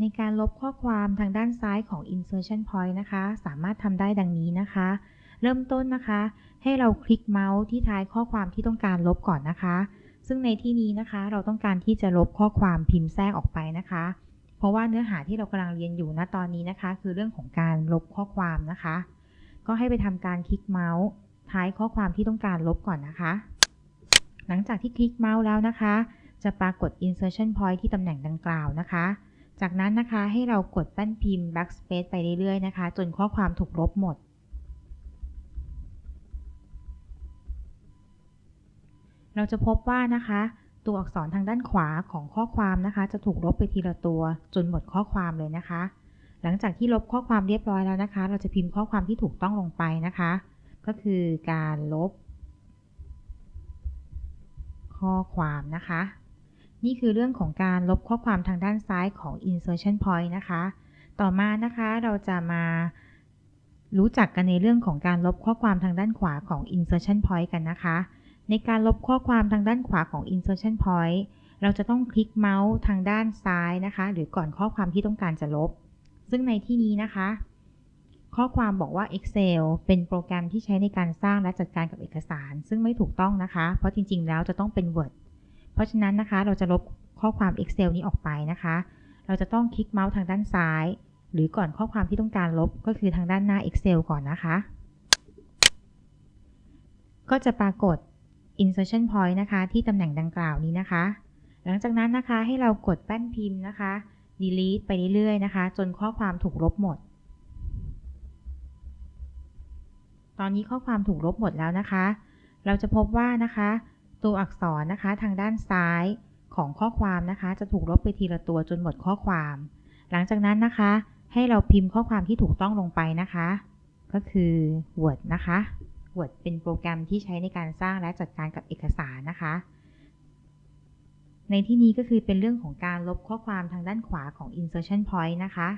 ในการลบข้อความทางด้านซ้ายของ insertion point นะคะ สามารถทำได้ดังนี้นะคะ เริ่มต้นนะคะ ให้เราคลิกเมาส์ที่ท้ายข้อความที่ต้องการลบก่อนนะคะ ซึ่งในที่นี้นะคะเราต้องการที่จะลบข้อความพิมพ์แทรกออกไปนะคะ เพราะว่าเนื้อหาที่เรากำลังเรียนอยู่ณตอนนี้นะคะ คือเรื่องของการลบข้อความนะคะ ก็ให้ไปทำการคลิกเมาส์ท้ายข้อความที่ต้องการลบก่อนนะคะ หลังจากที่คลิกเมาส์แล้วนะคะ จะปรากฏ insertion point ที่ตำแหน่งดังกล่าวนะคะ จากนั้นนะคะให้เรากดแป้นพิมพ์ backspace ไปเรื่อยๆนะคะ จนข้อความถูกลบหมด เราจะพบว่านะคะ ตัวอักษรทางด้านขวาของข้อความนะคะ จะถูกลบไปทีละตัวจนหมดข้อความเลยนะคะ หลังจากที่ลบข้อความเรียบร้อยแล้วนะคะ เราจะพิมพ์ข้อความที่ถูกต้องลงไปนะคะ ก็คือการลบ ข้อความนะคะ นี่คือเรื่องของการลบข้อความทางด้านซ้ายของ insertion point นะคะ ต่อมานะคะเราจะมารู้จักกันในเรื่องของการลบข้อความทางด้านขวาของ insertion point กันนะคะ ในการลบข้อความทางด้านขวาของ insertion point เราจะต้องคลิกเมาส์ทางด้านซ้ายนะคะ หรือก่อนข้อความที่ต้องการจะลบ ซึ่งในที่นี้นะคะ ข้อความบอกว่า Excel เป็นโปรแกรมที่ใช้ในการสร้างและจัดการกับเอกสาร ซึ่งไม่ถูกต้องนะคะ เพราะจริงๆ แล้วจะต้องเป็น Word ราะฉะนั้นนะคะเราจะลบข้อความ Excel นี้ออกไปนะคะ เราจะต้องคลิกเมาส์ทางด้านซ้าย หรือก่อนข้อความที่ต้องการลบก็คือทางด้านหน้า Excel ก่อนนะคะ ก็จะปรากฏ insertion point นะคะที่ตำแหน่งดังกล่าวนี้นะคะ หลังจากนั้นนะคะให้เรากดแป้นพิมพ์นะคะ delete ไปเรื่อยๆนะคะ จนข้อความถูกลบหมด ตอนนี้ข้อความถูกลบหมดแล้วนะคะ เราจะพบว่านะคะ ตัวอักษรนะคะทางด้านซ้ายของข้อความนะคะ จะถูกลบไปทีละตัวจนหมดข้อความ หลังจากนั้นนะคะ ให้เราพิมพ์ข้อความที่ถูกต้องลงไปนะคะ ก็คือ Word นะคะ Word เป็นโปรแกรมที่ใช้ในการสร้างและจัดการกับเอกสารนะคะ ในที่นี้ก็คือเป็นเรื่องของการลบข้อความทางด้านขวาของ insertion point นะคะ